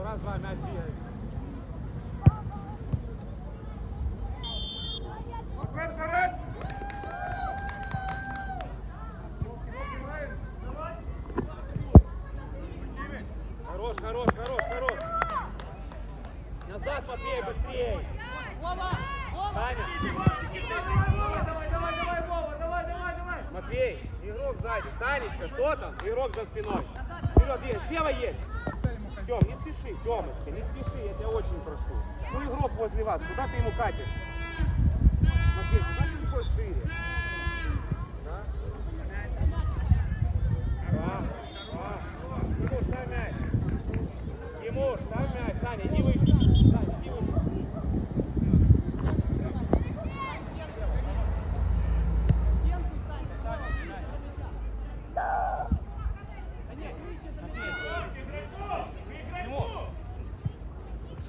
сразу, раз, два, мяч бегает. Хорош, хорош, хорош, хорош. Назад, Матвей, быстрее. Саня. Матвей, игрок сзади. Санечка, что там? Игрок за спиной. Вперед, двигай. Слева есть. Тем, не спеши, Темочка, не спеши, я тебя очень прошу. Ну, игрок возле вас, куда ты ему катишь? Матвей, куда ты такой шире? Да? Да, да. Тимур, ставь мяч. Тимур, ставь мяч. Саня, иди выше. Саня, иди выше.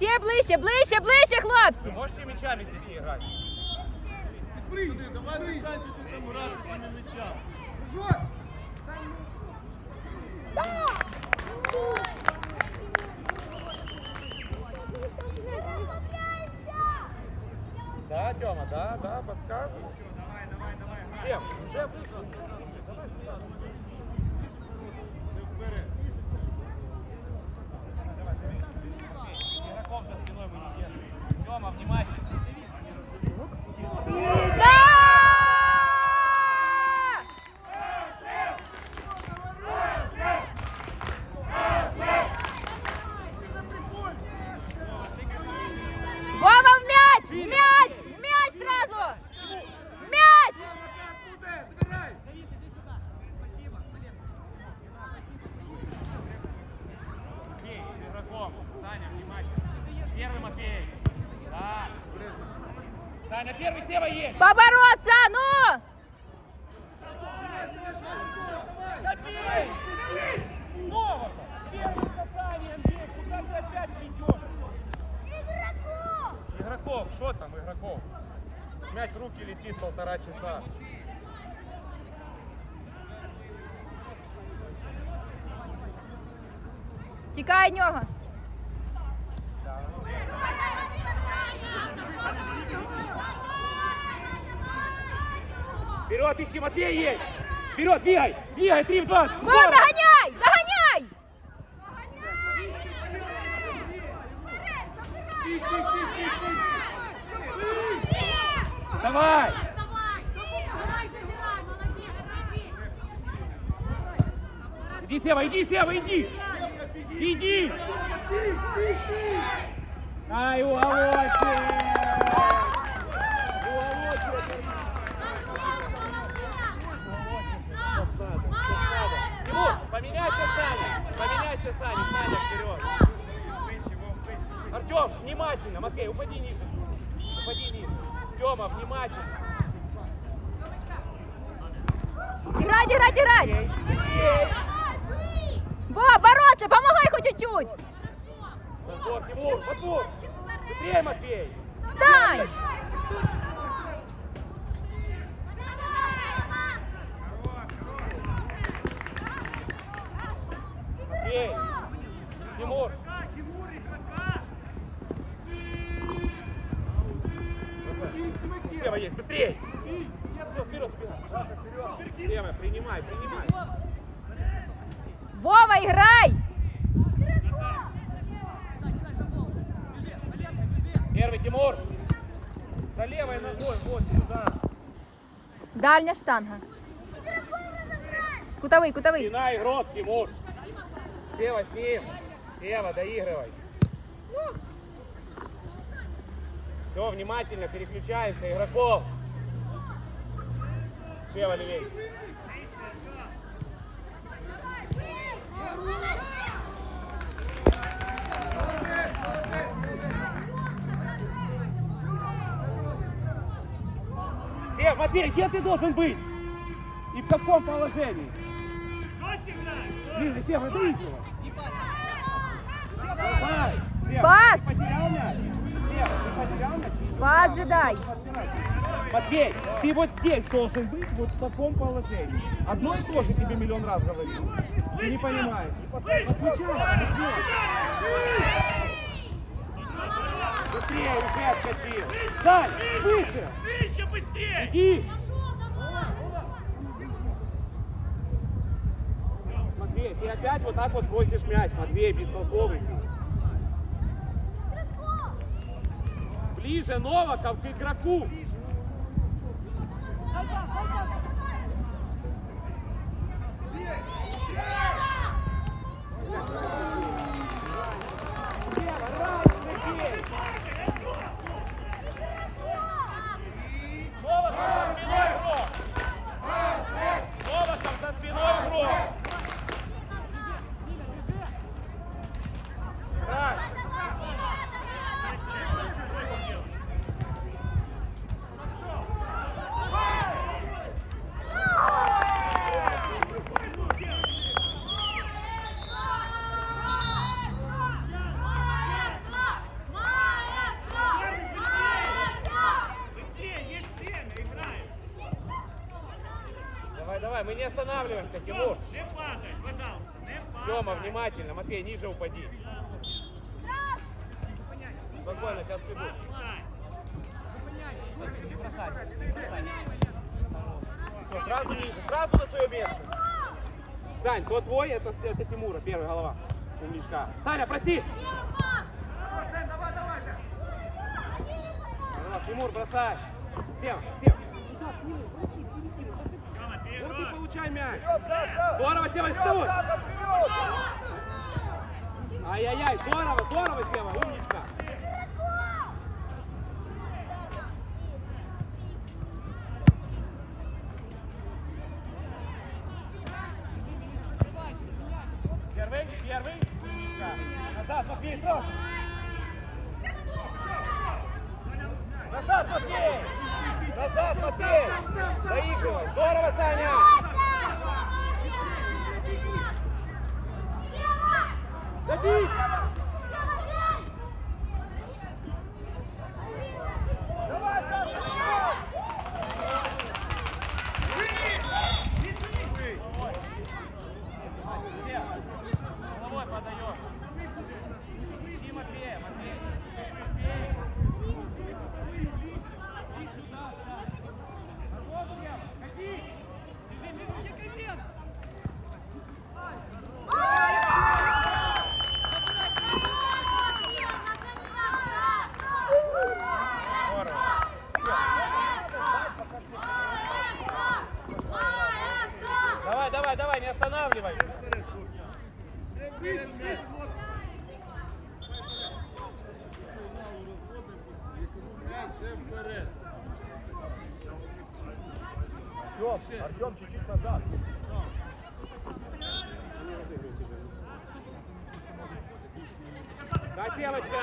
Ще ближче, ближче, ближче, хлопці. Можете мячами здесь не играть? Давай заканчивай там грати своїми м'ячами. Да, Тёма, да, да, подсказывай. Всем, уже вышел. Игроков за спиной мы не Тёма, внимательно. Да! Вова в мяч! В мяч! В мяч сразу! В мяч! Матвей, с игроком. Саня, внимательно. Первый Матвей. Да. Саня, первый слева есть. Побороться, ну! Опять идешь? Игроков, что там игроков? Мяч в руки летит полтора часа. Тікай нього. Вперед, ищи, Матвей есть! Вперед, двигай! Двигай, три в два! Во, доганяй! Доганяй! Давай! Иди, Сева, иди, Сева, иди! Иди! Ай, уголочек! Уголочек! Тимур, поменяйся, Саня! Поменяйся, Саня! Саня, вперед! Артем, внимательно! Матвей, упади ниже чуть. Упади ниже. Тема, внимательно! Играть! Ей, ей! Во, бороться, помогай хоть чуть-чуть! Подбор, Тимур, подбор! Быстрее, Матвей! Встань! Матвей! Тимур! Сева есть, быстрее! Все, вперед, вперед! Сева, принимай, принимай! Вова, играй! Первый, Тимур! За левой ногой, вот сюда! Дальня штанга. Кутовий, кутовий. Спина игрок, Тимур! Сева с ним! Сева, доигрывай! Все, внимательно, переключаемся, игроков! Сева левей! Сев, Матвей, где ты должен быть? И в каком положении? Блин, Сева, их его. Пас! Пас же дай. Матвей, ты вот здесь должен быть, вот в таком положении. Одно и то же тебе миллион раз говорил. Ты не понимаешь. Подключайся, Быстрее уже отскочи. Сань, выше. Выше, быстрее! Иди. Матвей, ты опять вот так вот бросишь мяч. Матвей, бестолковый. Ближе Новаков к игроку. Слева, раньше бей. Новаков за спиной игрок! Новаков за спиной игрок! Рай. Быстрее, есть время, играем! Давай, давай, мы не останавливаемся, Тимур. Не падай, пожалуйста, не падай! Тёма, внимательно. Матвей, ниже упади. Спокойно, сейчас приду. Всё, сразу ниже, сразу на свое место. Сань, то твой, это, это Тимура, первая голова. Умничка. Саня, проси! Вот, Тимур, бросай. Сема, Сема. Ты получай мяч. Здорово, Сема, стой! Ай-яй-яй, здорово, здорово, Сема, умничка. Первый, первый. Назад, Матвей, сразу. Назад, Матвей! Назад, Матвей! Доигрывай. Здорово, Саня! Забить! Давай, Саша! Головой подаешь. Иди, Матвей, Матвей. Давай, давай, давай, не останавливайся. Все вперед, м'яч. М'яч, все вперед. Артем, Артем, чуть-чуть назад. Да, девочка!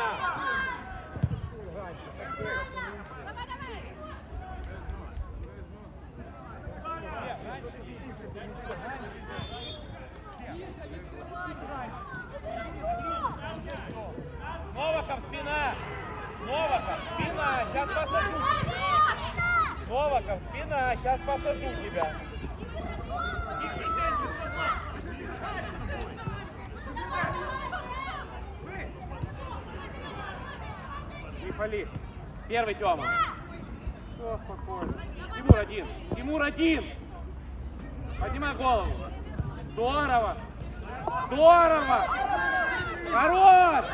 Новаков, спина! Новаков, спина! Сейчас посажу! Новаков, спина! Сейчас посажу тебя! Не фали. Первый Тёма. Все, спокойно. Тимур один. Тимур один. Поднимай голову. Здорово. Здорово. Хорош.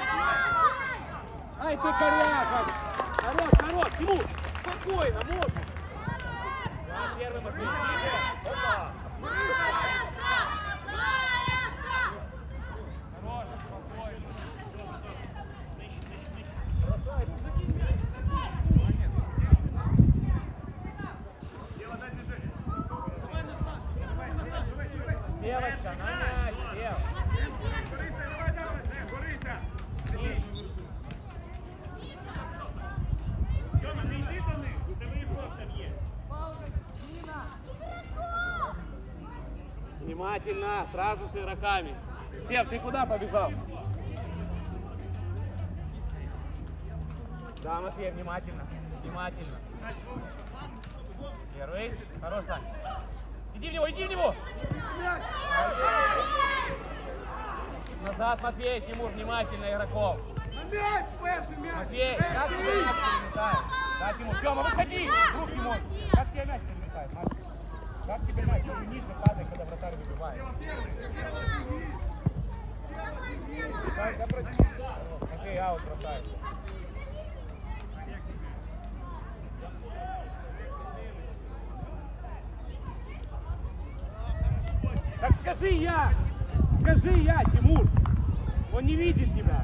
Ай ты коряка. Хорош, хорош. Тимур, спокойно, можно. Да, первый Матвей. Тише. Опа. Хорош, спокойно. Девочка, на мяч, Дев. Тёма, не йди до них, у тебе ігрок там є. Внимательно, сразу с игроками. Сев, ты куда побежал? Да, Матвей, внимательно, внимательно. Первый, хорош, Сань. Иди в него, иди в него! Назад, Матвей, Тимур, внимательно игроков. Матвей, как тебе мяч? Да, Тимур, Тёма, выходи! Рук не можешь. Как тебе мяч перелетает, Матвей? Как тебе? Ты ниже падай, когда вратарь выбивает. Дай, да, против. Матвей, аут бросает. Так скажи я! Скажи я, Тимур! Он не видит тебя!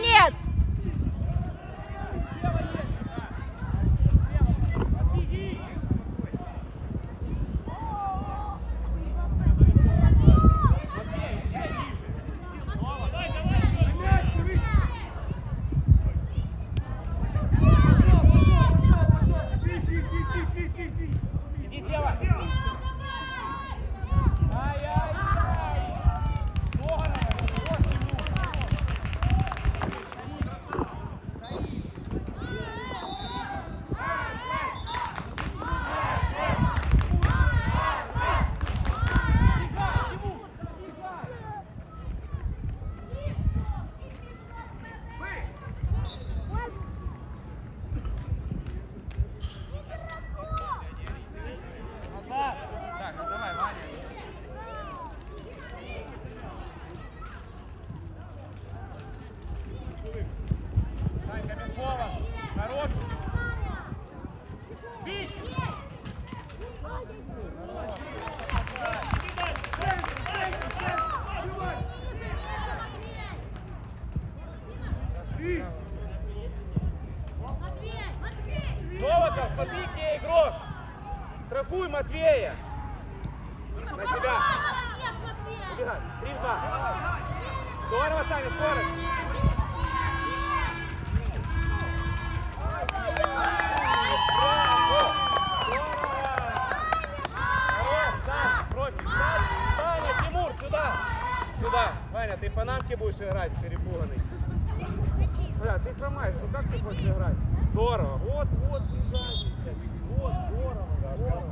Ukrainian! Хромаешь, ну как ты хочешь играть? Здорово. Вот, вот, жадничать. Вот, здорово, здорово.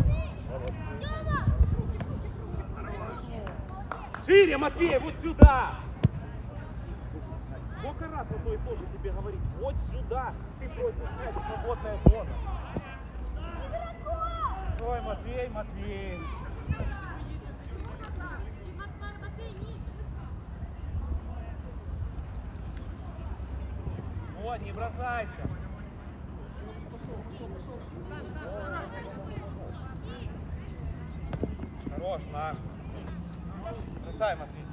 Шире, Матвей, вот сюда! Сколько раз одно и то же тебе говорить? Вот сюда! Ты против мяч, свободная зона. Ой, Матвей, Матвей. Вот, не бросайся. Хорош, наш. Бросай, Матвей.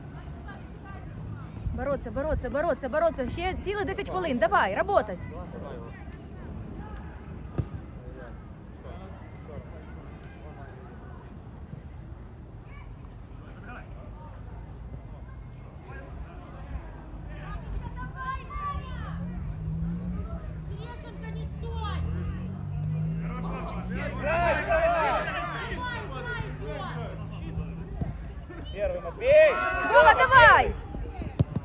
Бороться, бороться, бороться, бороться. Ще цілих 10 хвилин. Давай, работать. Играй, давай! Первый, Матвей! Вова, давай!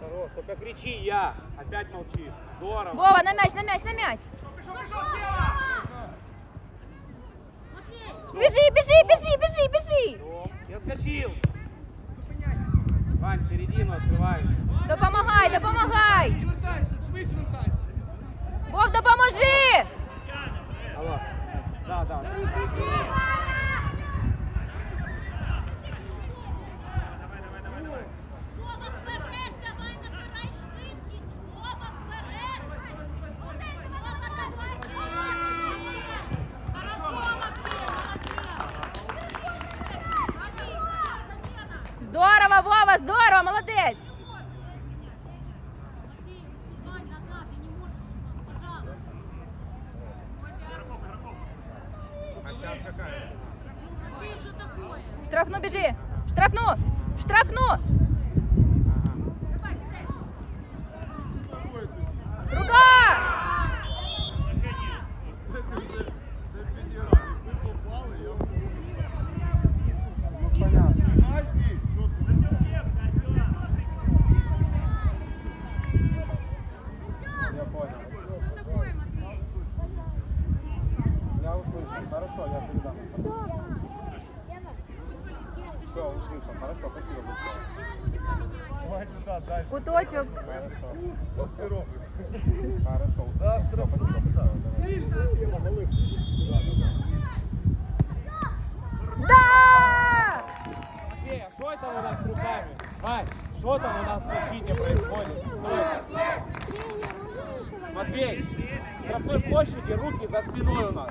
Хорош, только кричи я. Опять молчишь. Здорово. Вова, на мяч, на мяч, на мяч. Бежи, бежи, бежи, бежи, бежи. Я скочил. Вань, середину открывай. Допомагай, допомагай. Вов, допоможи. штрафну біжи! Штрафну! Штрафну! Рука! Вань, что там у нас в защите происходит? Что? Матвей, в штрафной площади руки за спиной у нас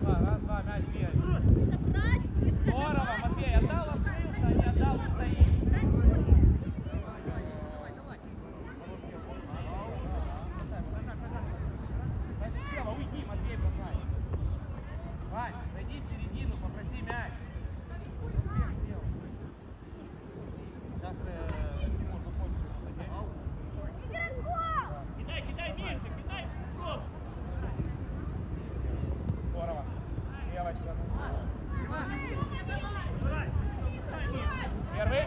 два, раз, два, мяч бьет. Здорово, Матвей, отдал, открылся, а не отдал, и стоит. Система, уйди, Матвей, бросай. Вань, зайди в середину, попроси мяч. Сейчас Тимур заходит. Кидай, кидай, Миша, кидай. Ром. Здорово. Левая члена. Давай. Дай, Миша. Первый.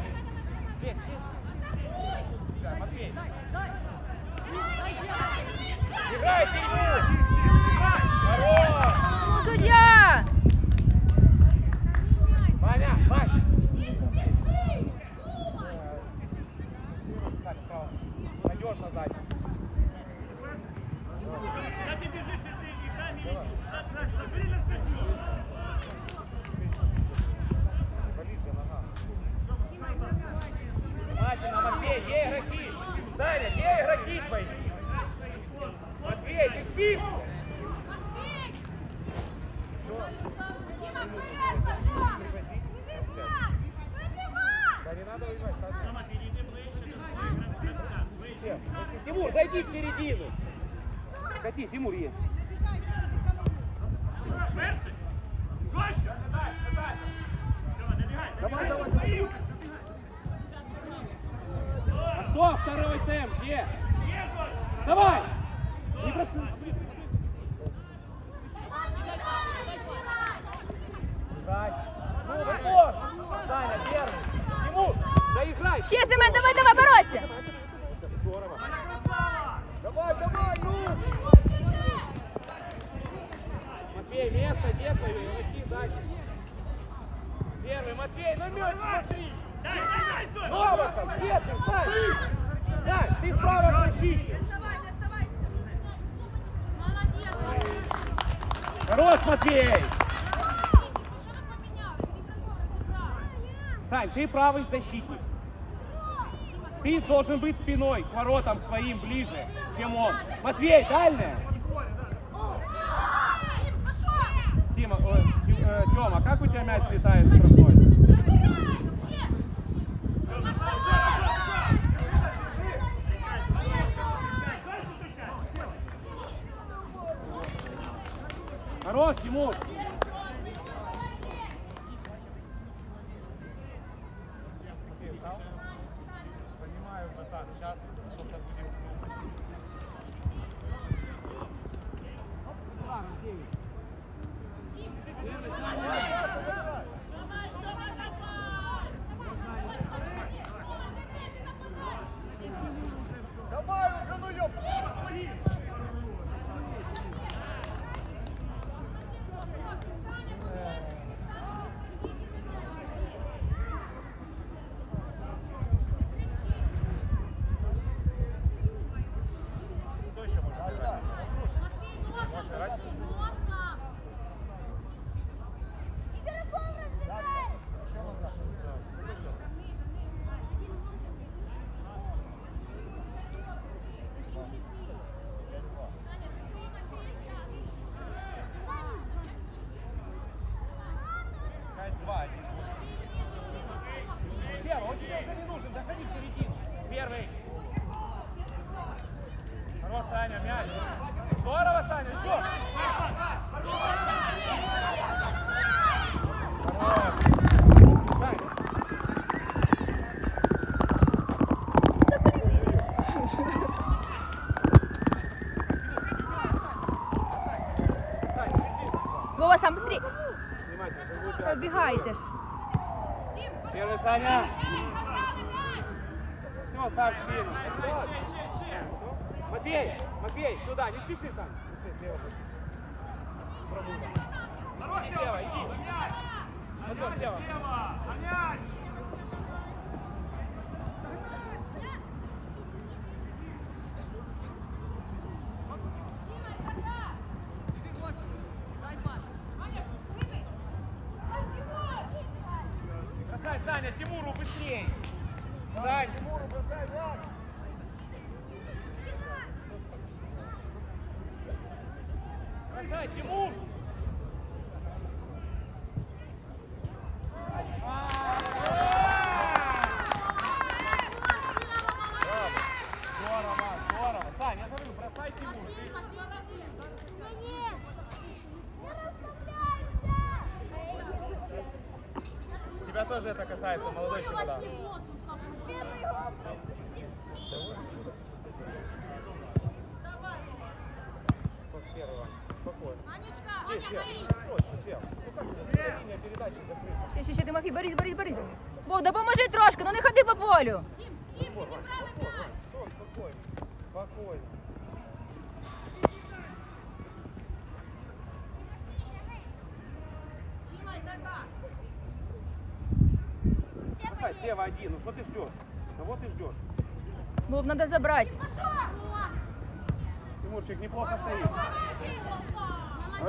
Здесь, здесь. Да, Матвей. Играй, Тимур! Хорош! Ну, судья! Ваня, Вань! Сзади, справа. Надежно сзади. Да ты бежишь, если игра не лечу. Наш, наш, забери на скотину. Болит же нога. Внимательно, Матвей, где игроки? Саня, твои? Матвей, ты спишь? Да не надо уезжать, Тимур, зайди в середину. Кати, Тимур есть. Перси. Жестче. Давай, набегай. давай, А кто второй темп? Где? Давай! Не заиграй. Ще, Семен, давай, давай, бороться! Давай, давай, ну! Матвей, место, бегай, игроки сзади. Первый, Матвей, на мяч смотри. Дай, дай, дай, стой. Новоков, где ты, Сань? Сань, ты справа в защите. Хорош, Матвей! Сань, ты правый защитник. Ты должен быть спиной к воротам своим ближе, чем он. Матвей, дальняя. Тима, э, Тёма, как у тебя мяч летает в штрафной? Хорош, Тимур. Понимаю, братан, сейчас что-то будем. Давай уже, ну ёп! Кто еще может играть? Можешь играть? Пять, два, один. Первый, он тебе уже не нужен, заходи в середину. Первый. Хорош, Саня, мяч. Здорово, Саня, еще. Хорош. Саня. Вова, сам быстрей! Внимательно, сейчас будет пятый. Побігайте ж. Первый, Саня. Все, Тёма, ставь спину. Матвей, Матвей, сюда, не спеши там. Слева. Здорово, Иди слева, иди. Мяч! Антон, слева. Слева! А мяч! Бросай, Саня, Тимуру быстрей. Сань, Тимуру, бросай мяч. бросай, Тимур. Здорово, здорово. Сань, я говорю, бросай Тимур. Тебя тоже это касается, молодой чемодан. Вань, спокойно. Сел. Точно, сел. Ще, ще, ще, Тимофій, борись, борись, борись. Вов, допоможи трошки, ну не ходи по полю. Вань, спокойно, Вань. Всё, спокойно. Спокойно. Бросай, Сева один, ну что ты ждешь? Кого ты ждешь? Вов, надо забрать. Тимурчик неплохо стоит.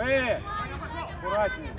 Эй, аккуратнее.